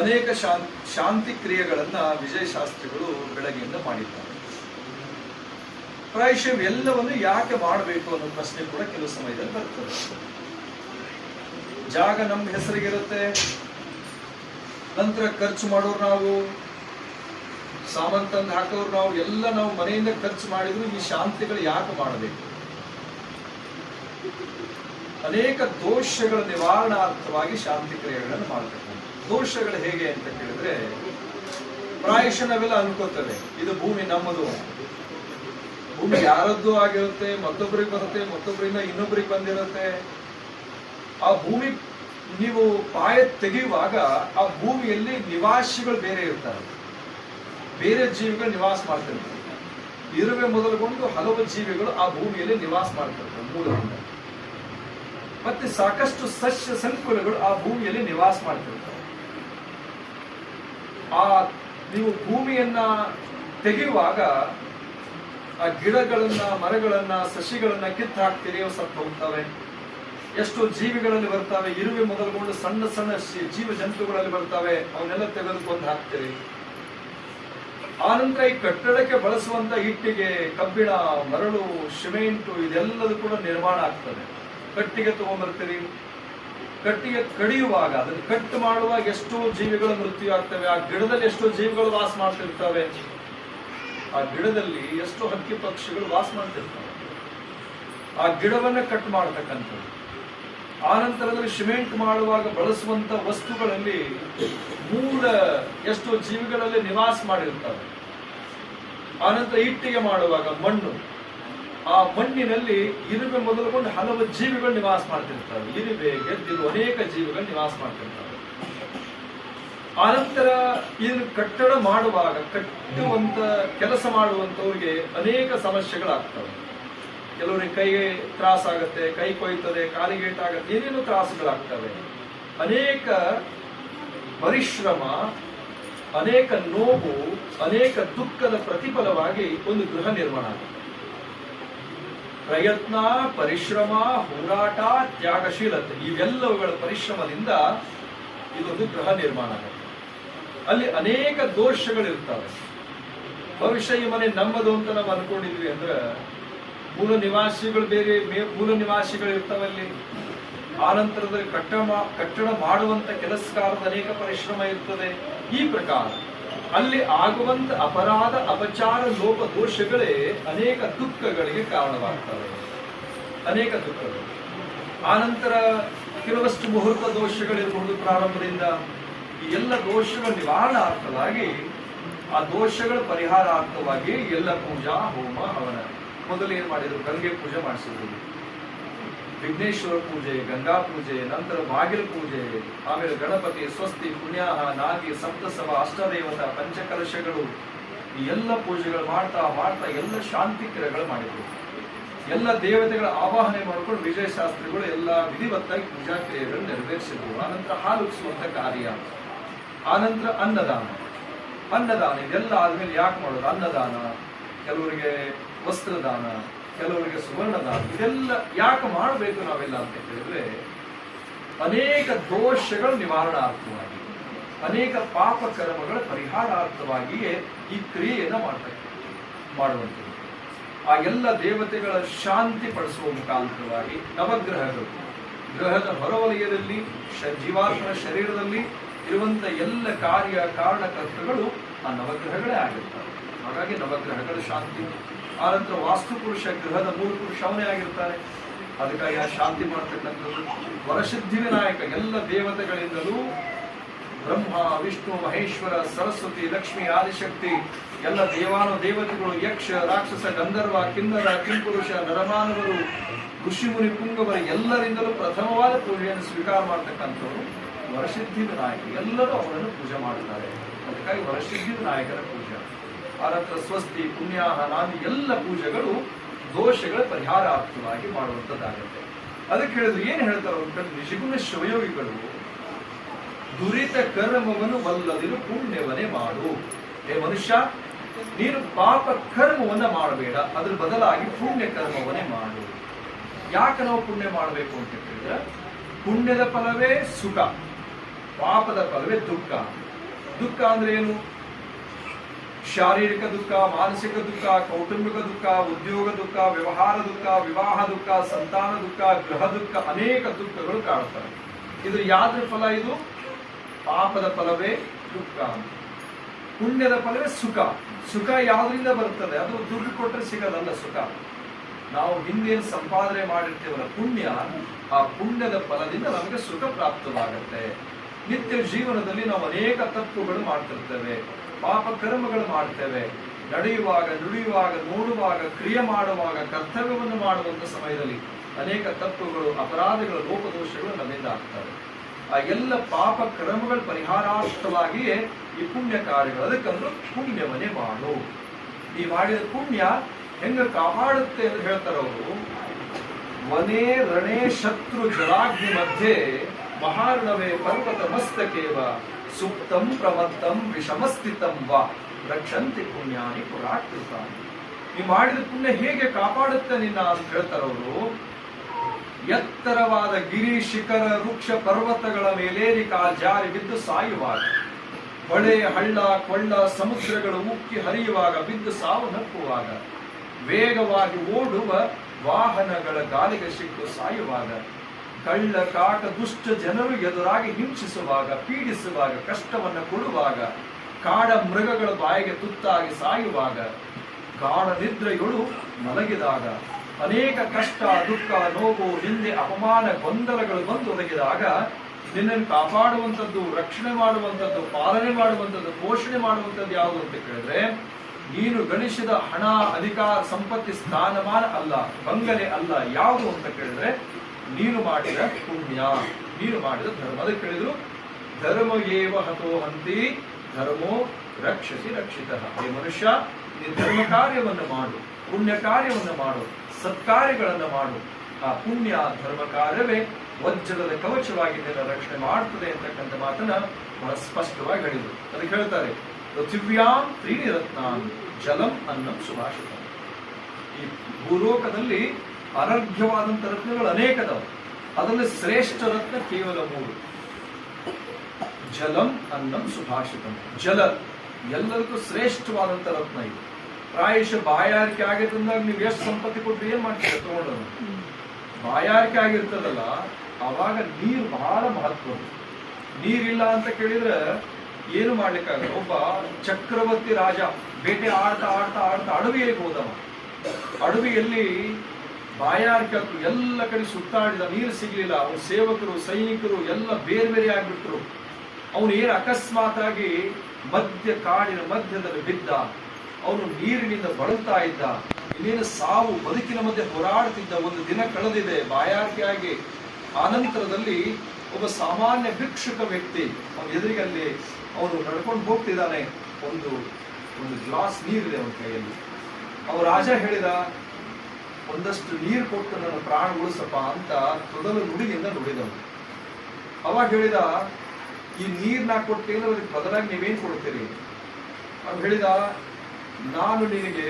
ಅನೇಕ ಶಾಂತಿ ಕ್ರಿಯೆಗಳನ್ನ ವಿಜಯ ಶಾಸ್ತ್ರಿಗಳು ಬೆಳಗ್ಗೆಯಿಂದ ಮಾಡಿದ್ದಾರೆ. ಪ್ರಾಯಶಃ ಎಲ್ಲವನ್ನು ಯಾಕೆ ಮಾಡಬೇಕು ಅನ್ನೋ ಪ್ರಶ್ನೆ ಕೂಡ ಕೆಲವು ಸಮಯದಲ್ಲಿ ಬರ್ತದೆ. ಜಾಗ ನಮ್ಮ ಹೆಸರಿಗಿರುತ್ತೆ. ನಂತರ ಖರ್ಚು ಮಾಡೋರು ನಾವು, ಸಾಮಾನು ತಂದು ಹಾಕೋರು ನಾವು, ಎಲ್ಲ ನಾವು ಮನೆಯಿಂದ ಖರ್ಚು ಮಾಡಿದ್ರು ಈ ಶಾಂತಿಗಳು ಯಾಕೆ ಮಾಡಬೇಕು? ಅನೇಕ ದೋಷಗಳ ನಿವಾರಣಾರ್ಥವಾಗಿ ಶಾಂತಿ ಕ್ರಿಯೆಗಳನ್ನು ಮಾಡಬೇಕು. ದೋಷಗಳು ಹೇಗೆ ಅಂತ ಕೇಳಿದ್ರೆ ಪ್ರಾಯಶಃ ನಾವೆಲ್ಲ ಅನ್ಕೋತೇವೆ ಇದು ಭೂಮಿ ನಮ್ಮದು ಭೂಮಿ ಯಾರದ್ದು ಆಗಿರುತ್ತೆ ಮತ್ತೊಬ್ಬರಿಗೆ ಬರುತ್ತೆ ಮತ್ತೊಬ್ಬರಿಂದ ಇನ್ನೊಬ್ಬರಿಗೆ ಬಂದಿರುತ್ತೆ. ಆ ಭೂಮಿ ನೀವು ಪಾಯ ತೆಗೆಯುವಾಗ ಆ ಭೂಮಿಯಲ್ಲಿ ನಿವಾಸಿಗಳು ಬೇರೆ ಇರ್ತಾರೆ. ಬೇರೆ ಜೀವಿಗಳು ನಿವಾಸ ಮಾಡ್ತಿರ್ತಾರೆ ಇರುವೆ ಮೊದಲುಗೊಂಡು ಹಲವು ಜೀವಿಗಳು ಆ ಭೂಮಿಯಲ್ಲಿ ನಿವಾಸ ಮಾಡ್ತಿರ್ತಾರೆ ಮೂಲದಿಂದ. ಮತ್ತೆ ಸಾಕಷ್ಟು ಸಸ್ಯ, ಸಂಕುಲಗಳು ಆ ಭೂಮಿಯಲ್ಲಿ ನಿವಾಸ ಮಾಡ್ತಿರ್ತಾರೆ. ಆ ನೀವು ಭೂಮಿಯನ್ನ ತೆಗೆಯುವಾಗ ಆ ಗಿಡಗಳನ್ನ, ಮರಗಳನ್ನ, ಸಸಿಗಳನ್ನ ಕಿತ್ತು ಹಾಕ್ತೀರಿ ಸತ್ತು ಹೋಗ್ತವೆ ಎಷ್ಟು ಜೀವಿಗಳಲ್ಲಿ ಬರ್ತವೆ? ಇರುವೆ ಮೊದಲುಗೊಂಡು ಸಣ್ಣ ಸಣ್ಣ ಜೀವ ಜಂತುಗಳಲ್ಲಿ ಬರ್ತವೆ. ಅವನ್ನೆಲ್ಲ ತೆಗೆದುಕೊಂಡು ಹಾಕ್ತೀರಿ. ಆನಂತರ ಈ ಕಟ್ಟಡಕ್ಕೆ ಬಳಸುವಂತ ಇಟ್ಟಿಗೆ ಕಬ್ಬಿಣ, ಮರಳು, ಸಿಮೆಂಟು ಇದೆಲ್ಲದೂ ಕೂಡ ನಿರ್ಮಾಣ ಆಗ್ತದೆ. ಕಟ್ಟಿಗೆ ತಗೊಂಡ್ಬರ್ತೀರಿ ಕಟ್ಟಿಗೆ ಕಡಿಯುವಾಗ, ಅದನ್ನು ಕಟ್ ಮಾಡುವಾಗ ಎಷ್ಟೋ ಜೀವಿಗಳು ಮೃತ್ಯು ಆಗ್ತವೆ ಆ ಗಿಡದಲ್ಲಿ ಎಷ್ಟೋ ಜೀವಿಗಳು ವಾಸ ಮಾಡ್ತಿರ್ತವೆ. ಆ ಗಿಡದಲ್ಲಿ ಎಷ್ಟೋ ಹಕ್ಕಿ ಪಕ್ಷಿಗಳು ವಾಸ ಮಾಡ್ತಿರ್ತವೆ. ಆ ಗಿಡವನ್ನ ಕಟ್ ಮಾಡತಕ್ಕಂಥದ್ದು. ಆ ನಂತರದಲ್ಲಿ ಸಿಮೆಂಟ್ ಮಾಡುವಾಗ ಬಳಸುವಂತ ವಸ್ತುಗಳಲ್ಲಿ ಮೂಲ ಎಷ್ಟೋ ಜೀವಿಗಳಲ್ಲಿ ನಿವಾಸ ಮಾಡಿರ್ತವೆ. ಆನಂತರ ಇಟ್ಟಿಗೆ ಮಾಡುವಾಗ ಮಣ್ಣು. ಆ ಮಣ್ಣಿನಲ್ಲಿ ಇರುವೆ ಮೊದಲುಕೊಂಡು ಹಲವು ಜೀವಿಗಳು ನಿವಾಸ ಮಾಡ್ತಿರ್ತವೆ ಇರುವೆ ಗೆದ್ದಿರುವ ಅನೇಕ ಜೀವಿಗಳು ನಿವಾಸ ಮಾಡ್ತಿರ್ತವೆ ಆನಂತರ ಇದನ್ನು ಕಟ್ಟಡ ಮಾಡುವಾಗ, ಕಟ್ಟುವಂತ ಕೆಲಸ ಮಾಡುವಂತವ್ರಿಗೆ ಅನೇಕ ಸಮಸ್ಯೆಗಳಾಗ್ತವೆ. ಕೆಲವರಿಗೆ ಕೈಗೆ ತ್ರಾಸ ಆಗುತ್ತೆ, ಕೈ ಕೊಯ್ತದೆ ಕಾಲಿಗೆ ಏಟಾಗತ್ತೆ ಏನೇನು ತ್ರಾಸುಗಳಾಗ್ತವೆ. ಅನೇಕ ಪರಿಶ್ರಮ, ಅನೇಕ ನೋವು, ಅನೇಕ ದುಃಖದ ಪ್ರತಿಫಲವಾಗಿ ಒಂದು ಗೃಹ ನಿರ್ಮಾಣ ಆಗುತ್ತೆ. ಪ್ರಯತ್ನ, ಪರಿಶ್ರಮ, ಹೋರಾಟ, ತ್ಯಾಗಶೀಲತೆ, ಇವೆಲ್ಲವುಗಳ ಪರಿಶ್ರಮದಿಂದ ಇದೊಂದು ಗೃಹ ನಿರ್ಮಾಣ ಆಗುತ್ತೆ. ಅಲ್ಲಿ ಅನೇಕ ದೋಷಗಳಿರ್ತವೆ ಭವಿಷ್ಯ ಈ ಮನೆ ನಮ್ಮದು ಅಂತ ನಾವು ಅನ್ಕೊಂಡಿದ್ವಿ ಅಂದ್ರೆ ಮೂಲ ನಿವಾಸಿಗಳು ಬೇರೆ ಮೂಲ ನಿವಾಸಿಗಳು ಇರ್ತಾವಲ್ಲಿ ಆನಂತರದಲ್ಲಿ ಕಟ್ಟಡ ಮಾ- ಕಟ್ಟಡ ಮಾಡುವಂತ ಕೆಲಸಕಾರದ ಅನೇಕ ಪರಿಶ್ರಮ ಇರ್ತದೆ. ಈ ಪ್ರಕಾರ ಅಲ್ಲಿ ಆಗುವಂತ ಅಪರಾಧ, ಅಪಚಾರ, ಲೋಪ ದೋಷಗಳೇ ಅನೇಕ ದುಃಖಗಳಿಗೆ ಕಾರಣವಾಗ್ತವೆ. ಅನೇಕ ದುಃಖಗಳು. ಆನಂತರ ಕೆಲವಷ್ಟು ಮುಹೂರ್ತ ದೋಷಗಳಿರಬಹುದು ಪ್ರಾರಂಭದಿಂದ. ಈ ಎಲ್ಲ ದೋಷಗಳ ನಿವಾರಣಾರ್ಥವಾಗಿ ಆ ದೋಷಗಳ ಪರಿಹಾರಾರ್ಥವಾಗಿ ಎಲ್ಲ ಪೂಜಾ, ಹೋಮ, ಹವನ. ಮೊದಲು ಏನ್ ಮಾಡಿದ್ರು? ಗಂಗೆ ಪೂಜೆ ಮಾಡಿಸಿದ್ರು. ವಿಘ್ನೇಶ್ವರ ಪೂಜೆ, ಗಂಗಾ ಪೂಜೆ, ನಂತರ ಬಾಗಿಲು ಪೂಜೆ, ಆಮೇಲೆ ಗಣಪತಿ, ಸ್ವಸ್ತಿ, ಪುಣ್ಯಾಹ, ನಾಗಿ, ಸಪ್ತಸವ, ಅಷ್ಟದೇವತ, ಪಂಚಕಲಶಗಳು ಎಲ್ಲ ಪೂಜೆಗಳು ಮಾಡ್ತಾ ಮಾಡ್ತಾ ಎಲ್ಲ ಶಾಂತಿ ಕ್ರಿಯೆಗಳು ಮಾಡಿದ್ರು. ಎಲ್ಲ ದೇವತೆಗಳ ಆವಾಹನೆ ಮಾಡಿಕೊಂಡು ವಿಜಯ ಶಾಸ್ತ್ರಿಗಳು ಎಲ್ಲ ವಿಧಿವತ್ತಾಗಿ ಪೂಜಾ ಕ್ರಿಯೆಗಳನ್ನು ನೆರವೇರಿಸಿದ್ರು. ಆನಂತರ ಹಾಲುಗಿಸುವಂತ ಕಾರ್ಯ. ಆನಂತರ ಅನ್ನದಾನ. ಅನ್ನದಾನ, ಇದೆಲ್ಲ ಆದ್ಮೇಲೆ ಯಾಕೆ ಮಾಡೋದು? ಅನ್ನದಾನ. ಕೆಲವರಿಗೆ ವಸ್ತ್ರದಾನ. ಕೆಲವರಿಗೆ ಸುವರ್ಣದ, ಇದೆಲ್ಲ ಯಾಕೆ ಮಾಡಬೇಕು ನಾವೆಲ್ಲ ಅಂತ ಹೇಳಿದ್ರೆ ಅನೇಕ ದೋಷಗಳ ನಿವಾರಣಾರ್ಥವಾಗಿ, ಅನೇಕ ಪಾಪ ಕರ್ಮಗಳ ಪರಿಹಾರಾರ್ಥವಾಗಿಯೇ ಈ ಕ್ರಿಯೆಯನ್ನು ಮಾಡ್ತಕ್ಕಂಥ ಮಾಡುವಂಥದ್ದು. ಆ ಎಲ್ಲ ದೇವತೆಗಳ ಶಾಂತಿ ಪಡಿಸುವ ಮುಖಾಂತರವಾಗಿ ನವಗ್ರಹಗಳು, ಗ್ರಹದ ಹೊರವಲಯದಲ್ಲಿ ಜೀವಾತ್ಮನ ಶರೀರದಲ್ಲಿ ಇರುವಂತ ಎಲ್ಲ ಕಾರ್ಯ ಕಾರಣಕರ್ತಗಳು ಆ ನವಗ್ರಹಗಳೇ ಆಗಿರ್ತಾರೆ ಹಾಗಾಗಿ ನವಗ್ರಹಗಳ ಶಾಂತಿ. ಆನಂತರ ವಾಸ್ತುಪುರುಷ ಗೃಹದ ಮೂರು ಪುರುಷ ಅವನೇ ಆಗಿರ್ತಾನೆ ಅದಕ್ಕಾಗಿ ಆ ಶಾಂತಿ ಮಾಡ್ತಕ್ಕಂಥದ್ದು. ವರಸಿದ್ಧಿ ವಿನಾಯಕ, ಎಲ್ಲ ದೇವತೆಗಳಿಂದಲೂ ಬ್ರಹ್ಮ, ವಿಷ್ಣು, ಮಹೇಶ್ವರ, ಸರಸ್ವತಿ, ಲಕ್ಷ್ಮಿ, ಆದಿಶಕ್ತಿ, ಎಲ್ಲ ದೇವಾನು ದೇವತೆಗಳು, ಯಕ್ಷ, ರಾಕ್ಷಸ, ಗಂಧರ್ವ, ಕಿನ್ನರ, ಕಿಂಪುರುಷ, ನರಮಾನವರು ಋಷಿಮುನಿ ಪುಂಗವರ, ಎಲ್ಲರಿಂದಲೂ ಪ್ರಥಮವಾದ ಪೂಜೆಯನ್ನು ಸ್ವೀಕಾರ ಮಾಡತಕ್ಕಂಥವರು ವರಸಿದ್ಧಿ ವಿನಾಯಕ. ಎಲ್ಲರೂ ಅವರನ್ನು ಪೂಜೆ ಮಾಡುತ್ತಾರೆ. ಅದಕ್ಕಾಗಿ ವರಸಿದ್ಧಿ ವಿನಾಯಕರ ಪೂಜೆ. ಆನಂತರ ಸ್ವಸ್ತಿ, ಪುಣ್ಯಾಹ, ನಾದಿ ಎಲ್ಲ ಪೂಜೆಗಳು ದೋಷಗಳ ಪರಿಹಾರಾರ್ಥವಾಗಿ ಮಾಡುವಂಥದ್ದಾಗುತ್ತೆ. ಅದಕ್ಕೆ ಹೇಳಿದ್ರು, ಏನ್ ಹೇಳ್ತಾರೆ ಅಂತ ನಿಜಗುಣ ಶಿವಯೋಗಿಗಳು ದುರಿತ ಕರ್ಮವನ್ನು ವಲ್ಲದಿರು ಪುಣ್ಯವನೇ ಮಾಡು. ಏ ಮನುಷ್ಯ, ನೀನು ಪಾಪ ಕರ್ಮವನ್ನ ಮಾಡಬೇಡ, ಅದ್ರ ಬದಲಾಗಿ ಪುಣ್ಯ ಕರ್ಮವನ್ನೇ ಮಾಡು. ಯಾಕೆ ನಾವು ಪುಣ್ಯ ಮಾಡಬೇಕು ಅಂತ ಹೇಳಿದ್ರೆ, ಪುಣ್ಯದ ಫಲವೇ ಸುಖ, ಪಾಪದ ಫಲವೇ ದುಃಖ. ದುಃಖ ಅಂದ್ರೆ ಏನು? ಶಾರೀರಿಕ ದುಃಖ, ಮಾನಸಿಕ ದುಃಖ, ಕೌಟುಂಬಿಕ ದುಃಖ, ಉದ್ಯೋಗ ದುಃಖ, ವ್ಯವಹಾರ ದುಃಖ, ವಿವಾಹ ದುಃಖ, ಸಂತಾನ ದುಃಖ, ಗೃಹ ದುಃಖ ಅನೇಕ ದುಃಖಗಳು ಕಾಡುತ್ತವೆ ಇದು ಯಾವ್ದ್ರ ಫಲ ಇದು? ಪಾಪದ ಫಲವೇ ದುಃಖ. ಪುಣ್ಯದ ಫಲವೇ ಸುಖ. ಸುಖ ಯಾವುದರಿಂದ ಬರುತ್ತದೆ? ಅದು ದುಡ್ಡು ಕೊಟ್ಟರೆ ಸಿಗದಲ್ಲ ಸುಖ. ನಾವು ಹಿಂದೇನು ಸಂಪಾದನೆ ಮಾಡಿರ್ತೇವಲ್ಲ ಪುಣ್ಯ, ಆ ಪುಣ್ಯದ ಫಲದಿಂದ ನಮಗೆ ಸುಖ ಪ್ರಾಪ್ತವಾಗುತ್ತೆ. ನಿತ್ಯ ಜೀವನದಲ್ಲಿ ನಾವು ಅನೇಕ ತಪ್ಪುಗಳು ಮಾಡ್ತಿರ್ತೇವೆ. ಪಾಪ ಕರ್ಮಗಳು ಮಾಡ್ತೇವೆ ನಡೆಯುವಾಗ ನುಡಿಯುವಾಗ ನೋಡುವಾಗ, ಕ್ರಿಯೆ ಮಾಡುವಾಗ, ಕರ್ತವ್ಯವನ್ನು ಮಾಡುವಂತ ಸಮಯದಲ್ಲಿ ಅನೇಕ ತಪ್ಪುಗಳು, ಅಪರಾಧಗಳು, ಲೋಪದೋಷಗಳು ನಮ್ಮಿಂದ ಆಗ್ತವೆ. ಆ ಎಲ್ಲ ಪಾಪ ಕ್ರಮಗಳು ಪರಿಹಾರಾರ್ಥವಾಗಿಯೇ ಈ ಪುಣ್ಯ ಕಾರ್ಯಗಳು ಅದಕ್ಕಂದ್ರೆ ಪುಣ್ಯವನ್ನೇ ಮಾಡು. ಈ ಮಾಡಿದ ಪುಣ್ಯ ಹೆಂಗ ಕಾಪಾಡುತ್ತೆ ಅಂತ ಹೇಳ್ತಾರೆ ಅವರು. ವನೇ ರಣೇ ಶತ್ರು ಜಲಾಗ್ನಿ ಮಧ್ಯೆ ಮಹಾರ್ಣವೇ ಪರ್ವತ ಮಸ್ತಕೇವ. ಸುಪ್ತಂ ಪ್ರಮತ್ತಂ ವಿಷಮಸ್ಥಿತಂ ವಾ ರಕ್ಷಂತಿ ಪುಣ್ಯಾನಿ ಪುರಾಕೃತ ನೀವು ಮಾಡಿದ ಪುಣ್ಯ ಹೇಗೆ ಕಾಪಾಡುತ್ತೆ ನಿನ್ನ ಅಂತ ಹೇಳ್ತಾರವರು? ಎತ್ತರವಾದ ಗಿರಿ, ಶಿಖರ, ವೃಕ್ಷ, ಪರ್ವತಗಳ ಮೇಲೇರಿ ಕಾಲ್ ಜಾರಿ ಬಿದ್ದು ಸಾಯುವಾಗ, ಹೊಳೆ, ಹಳ್ಳ, ಕೊಳ್ಳ, ಸಮುದ್ರಗಳು ಉಕ್ಕಿ ಹರಿಯುವಾಗ ಬಿದ್ದು ಸಾವು ನಪ್ಪುವಾಗ, ವೇಗವಾಗಿ ಓಡುವ ವಾಹನಗಳ ಗಾಲಿಗೆ ಸಿಕ್ಕು ಸಾಯುವಾಗ ಕಳ್ಳ ಕಾಟ ದುಷ್ಟ ಜನರು ಎದುರಾಗಿ ಹಿಂಸಿಸುವಾಗ, ಪೀಡಿಸುವಾಗ, ಕಷ್ಟವನ್ನು ಕೊಡುವಾಗ, ಕಾಡ ಮೃಗಗಳ ಬಾಯಿಗೆ ತುತ್ತಾಗಿ ಸಾಯುವಾಗ, ಕಾಡ ನಿದ್ರೆಗಳು ಮಲಗಿದಾಗ, ಅನೇಕ ಕಷ್ಟ, ದುಃಖ, ನೋವು, ನಿಂದೆ, ಅಪಮಾನ, ಗೊಂದಲಗಳು ಬಂದು ಒದಗಿದಾಗ, ನಿನ್ನನ್ನು ಕಾಪಾಡುವಂಥದ್ದು, ರಕ್ಷಣೆ ಮಾಡುವಂಥದ್ದು, ಪಾಲನೆ ಮಾಡುವಂಥದ್ದು, ಪೋಷಣೆ ಮಾಡುವಂಥದ್ದು ಯಾವುದು ಅಂತ ಕೇಳಿದ್ರೆ, ನೀನು ಗಣಿಸಿದ ಹಣ, ಅಧಿಕಾರ, ಸಂಪತ್ತಿ, ಸ್ಥಾನಮಾನ ಅಲ್ಲ, ಬಂಗಲೆ ಅಲ್ಲ, ಯಾವುದು ಅಂತ ಕೇಳಿದ್ರೆ ನೀನು ಮಾಡಿದ ಪುಣ್ಯ, ನೀನು ಮಾಡಿದ ಧರ್ಮ. ಅದಕ್ಕೆ ಕೇಳಿದ್ರು ಧರ್ಮ ಏವ ಹತೋ ಹಂತಿ, ಧರ್ಮೋ ರಕ್ಷಸಿ ರಕ್ಷಿತ. ಹೇ ಮನುಷ್ಯ ನೀನು ಧರ್ಮ ಕಾರ್ಯವನ್ನು ಮಾಡು, ಪುಣ್ಯ ಕಾರ್ಯವನ್ನು ಮಾಡು, ಸತ್ಕಾರ್ಯಗಳನ್ನು ಮಾಡು. ಆ ಪುಣ್ಯ, ಧರ್ಮ ಕಾರ್ಯವೇ ವಜ್ರದ ಕವಚವಾಗಿ ನಿನ್ನ ರಕ್ಷಣೆ ಮಾಡ್ತದೆ ಅಂತಕ್ಕಂಥ ಮಾತನ್ನ ಬಹಳ ಸ್ಪಷ್ಟವಾಗಿ ಹೇಳಿದರು. ಅದಕ್ಕೆ ಹೇಳ್ತಾರೆ, ಪೃಥಿವ್ಯಾಂ ತ್ರೀಣಿ ರತ್ನಾನ್ ಜಲಂ ಅನ್ನಂ ಸುಭಾಷಿತ. ಈ ಭೂಲೋಕದಲ್ಲಿ ಅನರ್ಘ್ಯವಾದಂತ ರತ್ನಗಳು ಅನೇಕ ಅನೇಕದವು ಅದರಲ್ಲಿ ಶ್ರೇಷ್ಠ ರತ್ನ ಕೇವಲ ಮೂರು. ಜಲಂ, ಅನ್ನಂ, ಸುಭಾಷಿತಂ. ಜಲ, ಎಲ್ಲರಿಗೂ ಶ್ರೇಷ್ಠವಾದಂತ ರತ್ನ ಇದು. ಪ್ರಾಯಶಃ ಬಾಯಾರಿಕೆ ಆಗಿದ್ದಾಗ ನೀವು ಎಷ್ಟು ಸಂಪತ್ತಿ ಕೊಟ್ಟು ಏನ್ ಮಾಡ್ತೀರ? ತಗೊಂಡು ಬಾಯಾರಿಕೆ ಆಗಿರ್ತದಲ್ಲ ಅವಾಗ ನೀರು ಬಹಳ ಮಹತ್ವ ನೀರಿಲ್ಲ ಅಂತ ಕೇಳಿದ್ರೆ ಏನು ಮಾಡ್ಲಿಕ್ಕಾಗಲ್ಲ? ಒಬ್ಬ ಚಕ್ರವರ್ತಿ ರಾಜ ಬೇಟೆ ಆಡ್ತಾ ಆಡ್ತಾ ಆಡ್ತಾ ಅಡವಿಯಲ್ಲಿ ಹೋದವ. ಅಡವಿಯಲ್ಲಿ ಬಾಯಾರಿಕೆ ಎಲ್ಲ ಕಡೆ ಸುತ್ತಾಡಿದ, ನೀರು ಸಿಗಲಿಲ್ಲ. ಅವ್ರ ಸೇವಕರು, ಸೈನಿಕರು ಎಲ್ಲ ಬೇರೆ ಬೇರೆ ಆಗ್ಬಿಟ್ರು. ಅವನು ಏನು ಅಕಸ್ಮಾತ್ ಆಗಿ ಮಧ್ಯ ಕಾಡಿನ ಮಧ್ಯದಲ್ಲಿ ಬಿದ್ದ. ಅವನು ನೀರಿನಿಂದ ಬಳಲ್ತಾ ಇದ್ದ. ಇನ್ನೇನು ಸಾವು ಬದುಕಿನ ಮಧ್ಯೆ ಹೋರಾಡುತ್ತಿದ್ದ ಒಂದು ದಿನ ಕಳೆದಿದೆ. ಬಾಯಾರಿಕೆಯಾಗಿ ಆನಂತರದಲ್ಲಿ ಒಬ್ಬ ಸಾಮಾನ್ಯ ಭಿಕ್ಷುಕ ವ್ಯಕ್ತಿ ಅವನ ಎದುರಿಗಲ್ಲಿ ಅವನು ನಡ್ಕೊಂಡು ಹೋಗ್ತಿದ್ದಾನೆ. ಒಂದು ಒಂದು ಗ್ಲಾಸ್ ನೀರಿದೆ ಅವನ ಕೈಯಲ್ಲಿ. ಅವ ರಾಜ ಹೇಳಿದ ಒಂದಷ್ಟು ನೀರು ಕೊಟ್ಟು ನನ್ನ ಪ್ರಾಣ ಉಳಿಸಪ್ಪ ಅಂತ ತೊದಲು ನುಡಿಯಿಂದ ನುಡಿದವನು. ಅವಾಗ ಹೇಳಿದ, ಈ ನೀರ್ನ ಕೊಟ್ಟೇನು ಅದಕ್ಕೆ ಬದಲಾಗಿ ನೀವೇನು ಕೊಡ್ತೀರಿ ಅವ್ನು ಹೇಳಿದ, ನಾನು ನಿನಗೆ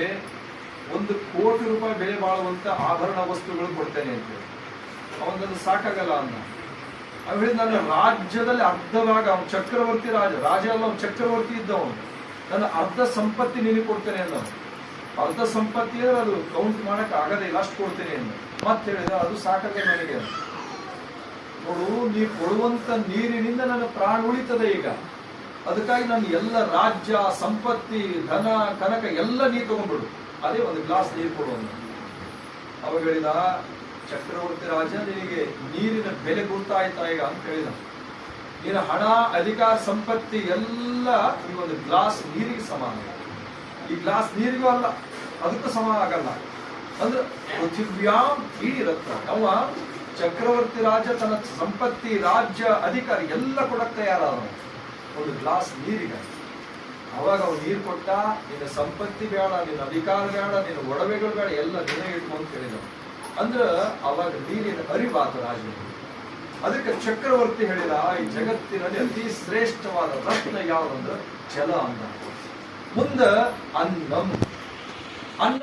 ಒಂದು ಕೋಟಿ ರೂಪಾಯಿ ಬೆಲೆ ಬಾಳುವಂತ ಆಭರಣ ವಸ್ತುಗಳು ಕೊಡ್ತೇನೆ ಅಂತ ಅವನದನ್ನು ಸಾಕಾಗಲ್ಲ ಅಂದ. ಅವ್ನು ಹೇಳಿದ, ನನ್ನ ರಾಜ್ಯದಲ್ಲಿ ಅರ್ಧ ಭಾಗ ಅವನು ಚಕ್ರವರ್ತಿ ರಾಜ ರಾಜ ಅಲ್ಲ, ಅವ್ನು ಚಕ್ರವರ್ತಿ ಇದ್ದವನು. ನನ್ನ ಅರ್ಧ ಸಂಪತ್ತಿ ನಿನಗೆ ಕೊಡ್ತೇನೆ ಅಂದ ಅರ್ಧ ಸಂಪತ್ತಿ ಅಂದ್ರೆ ಅದು ಕೌಂಟ್ ಮಾಡಕ್ ಆಗದೇ ಇಲ್ಲ, ಅಷ್ಟು ಕೊಡ್ತೀನಿ ಅಂತ ಮತ್ತೆ ಹೇಳಿದ ಅದು ಸಾಕದೆ ನನಗೆ ನೋಡು, ನೀ ಕೊಡುವಂತ ನೀರಿನಿಂದ ನನ್ನ ಪ್ರಾಣ ಉಳಿತದೆ ಈಗ. ಅದಕ್ಕಾಗಿ ನಾನು ಎಲ್ಲ ರಾಜ್ಯ, ಸಂಪತ್ತಿ, ಧನ, ಕನಕ ಎಲ್ಲ ನೀರು ತಗೊಂಡ್ಬಿಡು. ಅದೇ ಒಂದು ಗ್ಲಾಸ್ ನೀರು ಕೊಡುವಂತ ಅವಾಗ ಹೇಳಿದ, ಚಕ್ರವರ್ತಿ ರಾಜ, ನಿನಗೆ ನೀರಿನ ಬೆಲೆ ಗೊತ್ತಾಯ್ತಾ ಈಗ? ಅಂತ ಹೇಳಿದ. ನಿನ್ನ ಹಣ, ಅಧಿಕಾರ, ಸಂಪತ್ತಿ ಎಲ್ಲ ಈ ಒಂದು ಗ್ಲಾಸ್ ನೀರಿಗೆ ಸಮಾನ. ಈ ಗ್ಲಾಸ್ ನೀರಿಗೂ ಅಲ್ಲ, ಅದಕ್ಕೂ ಸಮ ಆಗಲ್ಲ. ಅಂದ್ರೆ ಪೃಥಿವ್ಯಾಂ ರತ್ನ ಅವ ಚಕ್ರವರ್ತಿ ರಾಜ, ತನ್ನ ಸಂಪತ್ತಿ ರಾಜ್ಯ, ಅಧಿಕಾರ ಎಲ್ಲ ಕೊಡಕ್ ತಯಾರಾದ ಒಂದು ಗ್ಲಾಸ್ ನೀರಿಗ. ಅವಾಗ ಅವ್ನು ನೀರು ಕೊಟ್ಟ, ನಿನ್ನ ಸಂಪತ್ತಿ ಬೇಡ, ನಿನ್ನ ಅಧಿಕಾರ ಬೇಡ, ನಿನ್ನ ಒಡವೆಗಳು ಬೇಡ, ಎಲ್ಲ ಇಟ್ಟು ಇಟ್ಕೊಂಡು ಹೇಳಿದ ಅಂದ್ರ ಅವಾಗ ನೀರಿನ ಅರಿವಾದ ರಾಜ ಅದಕ್ಕೆ ಚಕ್ರವರ್ತಿ ಹೇಳಿದ, ಈ ಜಗತ್ತಿನಲ್ಲಿ ಅತಿ ಶ್ರೇಷ್ಠವಾದ ರತ್ನ ಯಾವುದಂದ್ರೆ ಜಲ ಅಂತ. ಮುಂದ ಅನ್ನಂ ಅನ್ನ